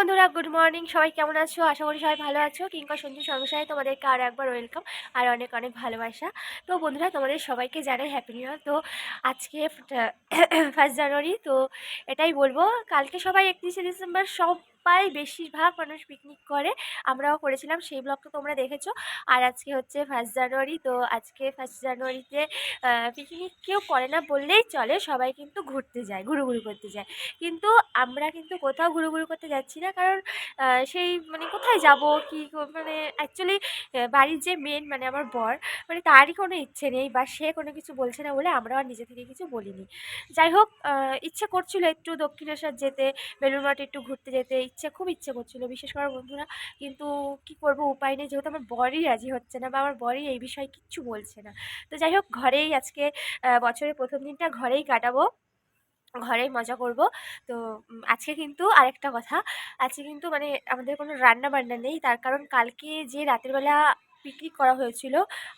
বন্ধুরা good morning সবাই কেমন আছো? আশা করি সবাই ভালো আছো। কিংবা সঞ্জু সংসায় তোমাদেরকে আরও একবার ওয়েলকাম আর অনেক অনেক ভালোবাসা। তো বন্ধুরা, তোমাদের সবাইকে জানাই হ্যাপি নিউ তো আজকে ফার্স্ট জানুয়ারি তো এটাই বলব, কালকে সবাই একত্রিশে ডিসেম্বর সব সবাই বেশিরভাগ মানুষ পিকনিক করে। আমরাও করেছিলাম, সেই ব্লগটা তোমরা দেখেছ। আর আজকে হচ্ছে ফার্স্ট জানুয়ারি, তো আজকে ফার্স্ট জানুয়ারিতে পিকনিক কেউ করে না বললেই চলে, সবাই কিন্তু ঘুরতে যায়, ঘুরুঘুরু করতে যায়। কিন্তু আমরা কিন্তু কোথাও ঘুরুঘুরু করতে যাচ্ছি না, কারণ সেই মানে কোথায় যাব, কি মানে অ্যাকচুয়ালি বাড়ির যে মেন মানে আমার বর মানে তারই কোনো ইচ্ছে নেই বা সে কোনো কিছু বলছে না বলে আমরা আর নিজে থেকে কিছু বলিনি। যাই হোক ইচ্ছে করছিল একটু দক্ষিণেশ্বর যেতে বেলুর মাঠে একটু ঘুরতে যেতে ইচ্ছে, খুব ইচ্ছে করছিল বিশেষ করে বন্ধুরা। কিন্তু কি করব উপায় নেই, যেহেতু আমার বরই রাজি হচ্ছে না বা আমার বরই এই বিষয়ে কিচ্ছু বলছে না। তো যাই হোক, ঘরেই আজকে বছরের প্রথম দিনটা ঘরেই কাটাবো, ঘরেই মজা করব। তো আজকে কিন্তু আরেকটা কথা। আজকে কিন্তু মানে আমাদের কোনো রান্না বান্না নেই, তার কারণ কালকে যে রাতের বেলা পিকনিক করা হয়েছিল।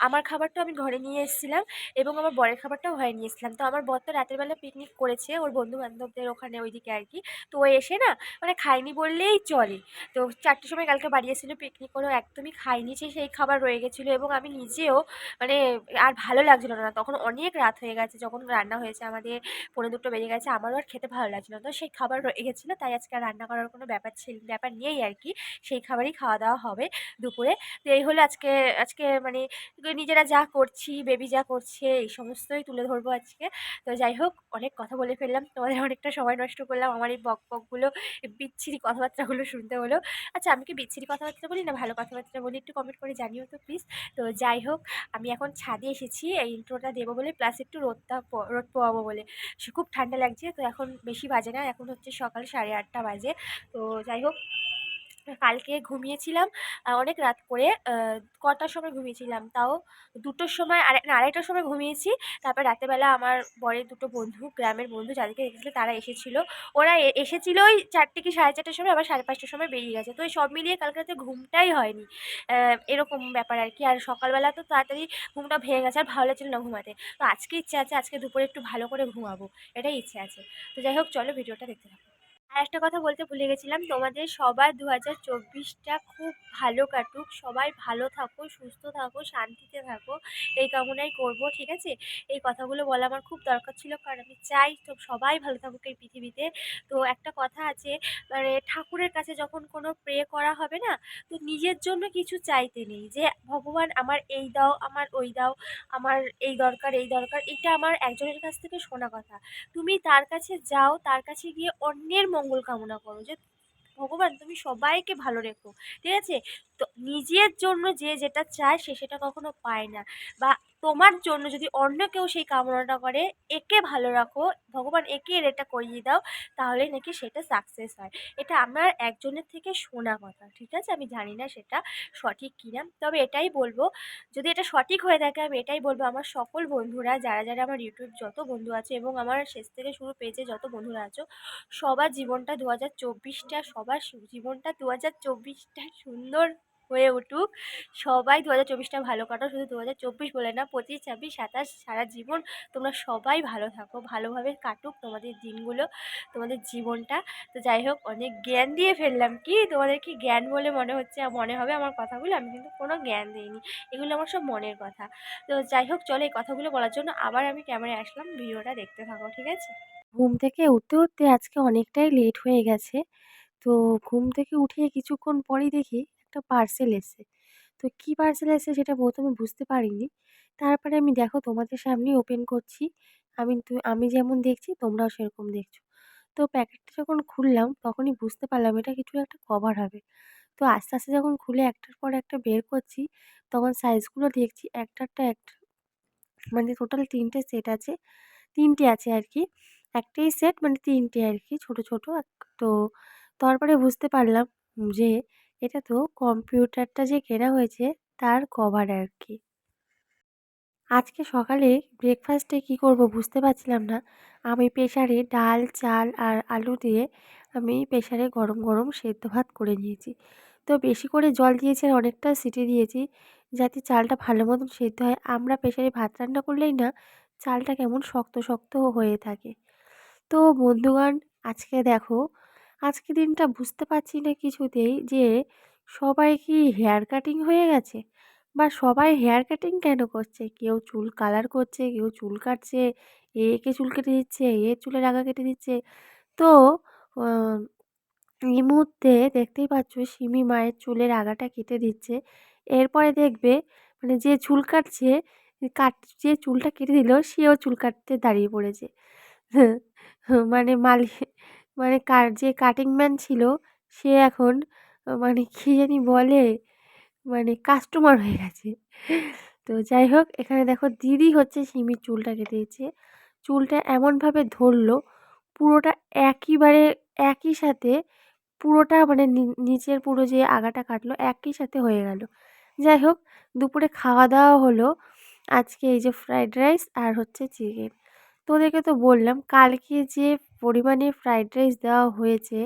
আমার খাবারটা আমি ঘরে নিয়ে এসেছিলাম এবং আমার বরের খাবারটাও ঘরে নিয়ে এসেছিলাম। তো আমার বর তো রাতের বেলা পিকনিক করেছে, ওর বন্ধু বান্ধবদের ওখানে ওইদিকে আর কি। তো ও এসে না মানে খায়নি বললেই চলে। তো চারটের সময় কালকে বাড়ি এসেছিল পিকনিক করেও একদমই খাইনি সেই খাবার রয়ে গেছিল এবং আমি নিজেও মানে আর ভালো লাগছিল না। তখন অনেক রাত হয়ে গেছে, যখন রান্না হয়েছে আমাদের পনেরো দুটো বেজে গেছে, আমারও আর খেতে ভালো লাগছিল তো সেই খাবার রয়ে গেছিল, তাই আজকে রান্না করার কোনো ব্যাপার ছিল, ব্যাপার নেই আর কি। সেই খাবারই খাওয়া দাওয়া হবে দুপুরে। তো এই হলো আজকে আজকে মানে নিজেরা যা করছি বেবি যা করছে, এই সমস্তই তুলে ধরবো আজকে। তো যাই হোক, অনেক কথা বলে ফেললাম। তোমাদের অনেকটা সময় নষ্ট করলাম। আমার এই বক বকগুলো বিচ্ছিরি কথাবার্তাগুলো শুনতে হলো। আচ্ছা আমি কি বিচ্ছিরি কথাবার্তা বলি না ভালো কথাবার্তা বলি? একটু কমেন্ট করে জানিও তো প্লিজ তো যাই হোক, আমি এখন ছাদে এসেছি। এই ইন্ট্রোটা দেবো বলে প্লাস একটু রোদটা রোদ পোয়াবো বলে। খুব ঠান্ডা লাগছে। তো এখন বেশি বাজে না। এখন হচ্ছে সকাল সাড়ে আটটা বাজে। তো যাই হোক কালকে ঘুমিয়েছিলাম অনেক রাত করে কটার সময় ঘুমিয়েছিলাম, তাও দুটোর সময় না, আড়াইটার সময় ঘুমিয়েছি, তারপর রাতেরবেলা আমার বরের দুটো বন্ধু, গ্রামের বন্ধু যাদেরকে দেখেছিল তারা এসেছিল, ওরা এসেছিল ওই চারটে কি সাড়ে চারটার সময়, আবার সাড়ে পাঁচটার সময় বেরিয়ে গেছে, তো সব মিলিয়ে কালকে রাতে ঘুমটাই হয়নি এরকম ব্যাপার আর কি, আর সকালবেলা তো তাড়াতাড়ি ঘুমটা ভেঙে গেছে, আর ভালো লাগছিল না ঘুমাতে, তো আজকে ইচ্ছে আছে আজকে দুপুরে একটু ভালো করে ঘুমাবো, এটাই ইচ্ছে আছে, তো যাই হোক, চলো ভিডিওটা দেখতে থাকো। আর একটা কথা বলতে ভুলে গেছিলাম, তোমাদের সবার দু হাজার চব্বিশটা খুব ভালো কাটুক। সবাই ভালো থাকো, সুস্থ থাকো, শান্তিতে থাকো। এই কামনাই করব, ঠিক আছে? এই কথাগুলো বলা আমার খুব দরকার ছিল, কারণ আমি চাই তো সবাই ভালো থাকুক এই পৃথিবীতে। তো একটা কথা আছে মানে ঠাকুরের কাছে যখন কোনো প্রে করা হবে না, তো নিজের জন্য কিছু চাইতে নেই। যে, ভগবান, আমার এই দাও, আমার ওই দাও, আমার এই দরকার এই দরকার। এটা আমার একজনের কাছ থেকে শোনা কথা। তুমি তার কাছে যাও, তার কাছে গিয়ে অন্যের মঙ্গল কামনা করো যে ভগবান তুমি সবাইকে ভালো রেখো, ঠিক আছে? তো নিজের জন্য যে যেটা চায় সে সেটা কখনো পায় না। বা তোমার জন্য যদি অন্য কেউ সেই কামনাটা করে, একে ভালো রাখো, ভগবান একে এটা করিয়ে দাও, তাহলে নাকি সেটা সাকসেস হয়। এটা আমার একজনের থেকে শোনা কথা, ঠিক আছে? আমি জানি না সেটা সঠিক কিনা। তবে এটাই বলব, যদি এটা সঠিক হয়ে থাকে, আমি এটাই বলব, আমার সকল বন্ধুরা, যারা যারা আমার ইউটিউব যত বন্ধু আছে এবং আমার শেষ থেকে শুরু পেয়েছে যত বন্ধুরা আছো, সবার জীবনটা দু হাজার চব্বিশটা, সবার জীবনটা দু হাজার চব্বিশটা সুন্দর হয়ে উঠুক। সবাই দু হাজার চব্বিশটা ভালো কাটো শুধু দু হাজার চব্বিশ বলে না, পঁচিশ, ছাব্বিশ, সাতাশ সারা জীবন তোমরা সবাই ভালো থাকো, ভালোভাবে কাটুক তোমাদের দিনগুলো, তোমাদের জীবনটা। তো যাই হোক, অনেক জ্ঞান দিয়ে ফেললাম কি? তোমাদের কি জ্ঞান বলে মনে হচ্ছে মনে হবে আমার কথাগুলো? আমি কিন্তু কোনো জ্ঞান দিইনি। এগুলো আমার সব মনের কথা। তো যাই হোক, চলো এই কথাগুলো বলার জন্য আবার আমি ক্যামেরায় আসলাম। ভিডিওটা দেখতে থাকো, ঠিক আছে? ঘুম থেকে উঠতে উঠতে আজকে অনেকটাই লেট হয়ে গেছে। তো ঘুম থেকে উঠে কিছুক্ষণ পরেই দেখি একটা পার্সেল এসেছে। তো কী পার্সেল এসেছে সেটা প্রথমে বুঝতে পারিনি। তারপরে আমি দেখো তোমাদের সামনেই ওপেন করছি। আমি আমি যেমন দেখছি তোমরাও সেরকম দেখছ। তো প্যাকেটটা যখন খুললাম তখনই বুঝতে পারলাম এটা কিছু একটা কভার হবে। তো আস্তে আস্তে যখন খুলে একটার পর একটা বের করছি, তখন সাইজগুলো দেখছি একটারটা একটা মানে টোটাল তিনটে সেট আছে। তিনটে আছে আর কি একটাই সেট মানে তিনটে আর কি ছোট ছোট। তো তারপরে বুঝতে পারলাম যে এটা তো কম্পিউটারটা যে কেনা হয়েছে, তার কভার আর কি আজকে সকালে ব্রেকফাস্টে কি করব বুঝতে পারছিলাম না। আমি প্রেশারে ডাল, চাল আর আলু দিয়ে আমি প্রেশারে গরম গরম সেদ্ধ ভাত করে নিয়েছি। তো বেশি করে জল দিয়েছি আর অনেকটা সিটি দিয়েছি, যাতে চালটা ভালো মতন সেদ্ধ হয়। আমরা প্রেশারে ভাত রান্না করলেই না, চালটা কেমন শক্ত শক্ত হয়ে থাকে। তো বন্ধুগণ, আজকে দেখো আজকে দিনটা বুঝতে পারছি না কিছুতেই যে সবাই কি হেয়ার কাটিং হয়ে গেছে? বা সবাই হেয়ার কাটিং কেন করছে? কেউ চুল কালার করছে, কেউ চুল কাটছে, এ একে চুল কেটে দিচ্ছে, এ চুলের আগা কেটে দিচ্ছে। তো এই মুহূর্তে দেখতেই পাচ্ছ সিমি মায়ের চুলের আগাটা কেটে দিচ্ছে। এরপরে দেখবে মানে যে চুল কাটছে, কাট, যে চুলটা কেটে দিল, সেও চুল কাটতে দাঁড়িয়ে পড়েছে। মানে মালিক মানে কার, যে কাটিং ম্যান ছিল, সে এখন মানে কী জানি বলে মানে কাস্টমার হয়ে গেছে। তো যাই হোক, এখানে দেখো দিদি হচ্ছে সিমির চুলটা কেটে চুলটা এমনভাবে ধরলো, পুরোটা একইবারে একই সাথে পুরোটা মানে নিচের পুরো যে আগাটা কাটলো, একই সাথে হয়ে গেল। যাই হোক, দুপুরে খাওয়া দাওয়া হলো, আজকে এই যে ফ্রাইড রাইস আর হচ্ছে চিকেন তোদেরকে তো বললাম, কালকে যে পরিমাণে ফ্রাইড রাইস দেওয়া হয়েছে।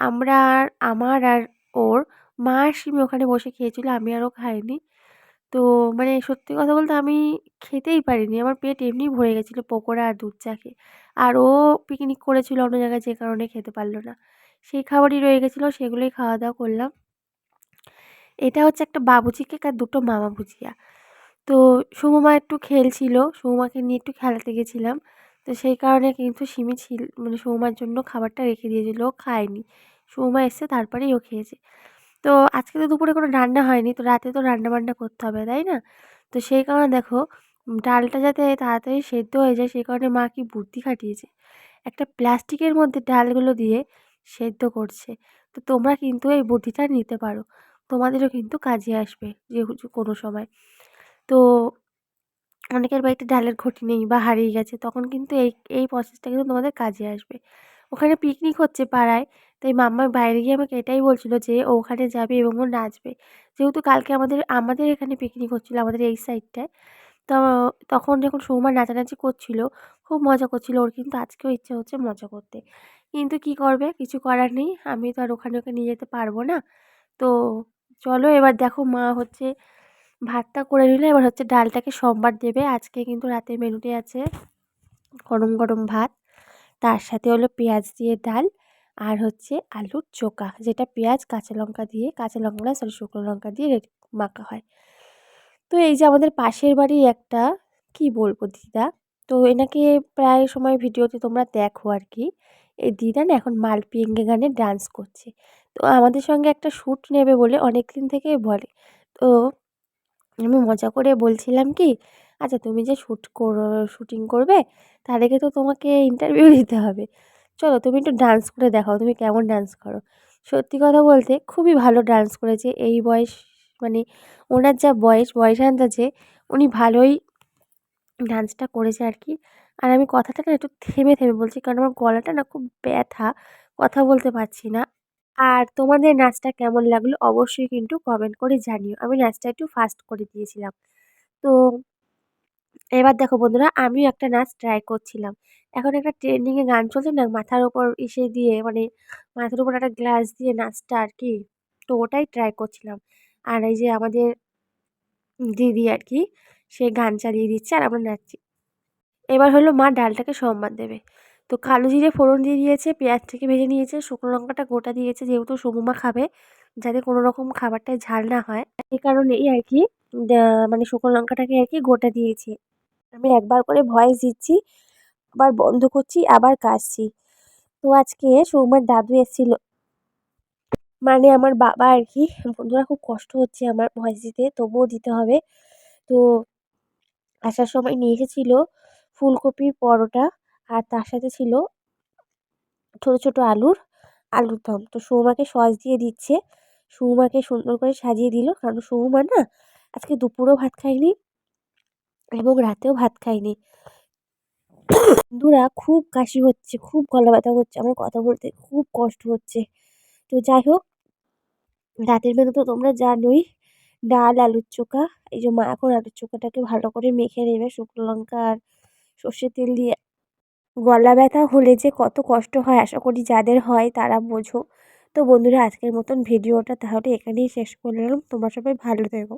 আমরা আর, আমার আর ওর মা সিমি ওখানে বসে খেয়েছিল, আমি আরও খাইনি। তো মানে সত্যি কথা বলতে আমি খেতেই পারিনি, আমার পেট এমনি ভরে গেছিল পকোড়া আর দুধ চা খেয়ে। আর ও পিকনিক করেছিল অন্য জায়গায়, যে কারণে খেতে পারল না। সেই খাবারই রয়ে গেছিল, সেগুলোই খাওয়া দাওয়া করলাম। এটা হচ্ছে একটা বাবুচি কেক আর দুটো মামা ভুজিয়া তো সুমমা একটু খেলছিল সৌমাকে নিয়ে একটু খেলাতে গেছিলাম। তো সেই কারণে কিন্তু সিমি ছিল মানে সৌমার জন্য খাবারটা রেখে দিয়েছিল, ও খায়নি। সৌমা এসছে, তারপরেই ও খেয়েছে। তো আজকে তো দুপুরে কোনো রান্না হয়নি, তো রাতে তো রান্না বান্না করতে হবে, তাই না? তো সেই কারণে দেখো ডালটা যাতে তাড়াতাড়ি সেদ্ধ হয়ে যায়, সেই কারণে মা কি বুদ্ধি খাটিয়েছে। একটা প্লাস্টিকের মধ্যে ডালগুলো দিয়ে সেদ্ধ করছে। তো তোমরা কিন্তু এই বুদ্ধিটা নিতে পারো। তোমাদেরও কিন্তু কাজে আসবে যে কোনো সময়। তো অনেকের বাড়িতে ডালের ঘটি নেই বা হারিয়ে গেছে, তখন কিন্তু এই এই প্রসেসটা কিন্তু তোমাদের কাজে আসবে। ওখানে পিকনিক হচ্ছে পাড়ায়, তাই মাম্মা বাইরে গিয়ে আমাকে এটাই বলছিল যে ও ওখানে যাবে এবং ও নাচবে। যেহেতু কালকে আমাদের আমাদের এখানে পিকনিক হচ্ছিল আমাদের এই সাইডটায় তো তখন যখন সৌমা নাচানাচি করছিল, খুব মজা করছিল, ওর কিন্তু আজকেও ইচ্ছে হচ্ছে মজা করতে। কিন্তু কি করবে? কিছু করার নেই, আমি তো আর ওখানে ওকে নিয়ে যেতে পারব না। তো চলো এবার দেখো মা হচ্ছে ভাতটা করে নিলে এবার হচ্ছে ডালটাকে সোমবার দেবে। আজকে কিন্তু রাতের মেনুতে আছে গরম গরম ভাত। তার সাথে হলো পেঁয়াজ দিয়ে ডাল আর হচ্ছে আলুর চোকা যেটা পেঁয়াজ, কাঁচা লঙ্কা দিয়ে, কাঁচা লঙ্কা সরি, শুকনো লঙ্কা দিয়ে রেডি, মাখা হয়। তো এই যে আমাদের পাশের বাড়ি একটা, কি বলব দিদা? তো এনাকে প্রায় সময় ভিডিওতে তোমরা দেখো আর কি। এই দিদা না এখন মালপিয়েঙ্গে গানে ডান্স করছে। তো আমাদের সঙ্গে একটা শ্যুট নেবে বলে অনেক দিন থেকেই বলে। তো আমি মজা করে বলছিলাম কি আচ্ছা তুমি যে শ্যুট করো শ্যুটিং করবে, তার আগে তো তোমাকে ইন্টারভিউ দিতে হবে। চলো তুমি একটু ডান্স করে দেখাও, তুমি কেমন ডান্স করো? সত্যি কথা বলতে খুবই ভালো ডান্স করেছে। এই বয়স মানে ওনার যা বয়স বয়স আন্দাজে উনি ভালোই ডান্সটা করেছে আর কি। আর আমি কথাটা না একটু থেমে থেমে বলছি, কারণ আমার গলাটা না খুব ব্যথা, কথা বলতে পারছি না। আর তোমাদের নাচটা কেমন লাগল অবশ্যই কিন্তু কমেন্ট করে জানিও। আমি নাচটা একটু ফাস্ট করে দিয়েছিলাম। তো এবার দেখো বন্ধুরা, আমিও একটা নাচ ট্রাই করছিলাম। এখন একটা ট্রেন্ডিংয়ে গান চলছে না, মাথার ওপর ইসে দিয়ে মানে মাথার উপর একটা গ্লাস দিয়ে নাচটা আর কি, তো ওটাই ট্রাই করছিলাম। আর এই যে আমাদের দিদি আর কি, সে গান চালিয়ে দিচ্ছে আর আমরা নাচছি। এবার হলো মা ডালটাকে সম্মান দেবে। তো কালো জিরে ফোড়ন দিয়ে দিয়েছে পেঁয়াজটাকে ভেজে নিয়েছে, শুকনো লঙ্কাটা গোটা দিয়েছে যেহেতু সমুমা খাবে, যাতে কোনো রকম খাবারটায় ঝাল না হয়। এই কারণেই আর কি মানে শুকনো লঙ্কাটাকে আর কি গোটা দিয়েছি। আমি একবার করে ভয়েস দিচ্ছি, আবার বন্ধ করছি, আবার কাশছি তো আজকে সৌমার দাদু এসেছিল। মানে আমার বাবা আর কি, বন্ধুরা খুব কষ্ট হচ্ছে আমার ভয়েস দিতে, তবুও দিতে হবে। তো আসার সময় নিয়ে এসেছিল ফুলকপির পরোটা। আর তার সাথে ছিল ছোটো ছোটো আলুর আলুর দম। তো সৌমাকে সস দিয়ে দিচ্ছে। সৌমাকে সুন্দর করে সাজিয়ে দিল। কারণ সৌমা না আজকে দুপুরেও ভাত খায়নি এবং রাতেও ভাত খায়নি। বন্ধুরা, খুব কাশি হচ্ছে, খুব গলা ব্যথা হচ্ছে আমার কথা বলতে খুব কষ্ট হচ্ছে। তো যাই হোক, রাতের মেনু তো তোমরা জানোই, ডাল, আলুর চোখা, এই যে মা এখন আলুর চোখাটাকে ভালো করে মেখে নেবে শুকনো লঙ্কা আর সর্ষের তেল দিয়ে। গলা ব্যথা হলে যে কত কষ্ট হয়, আশা করি যাদের হয় তারা বোঝো। তো বন্ধুরা, আজকের মতন ভিডিওটা তাহলে এখানেই শেষ করলাম। তোমার সবাই ভালো থেকো।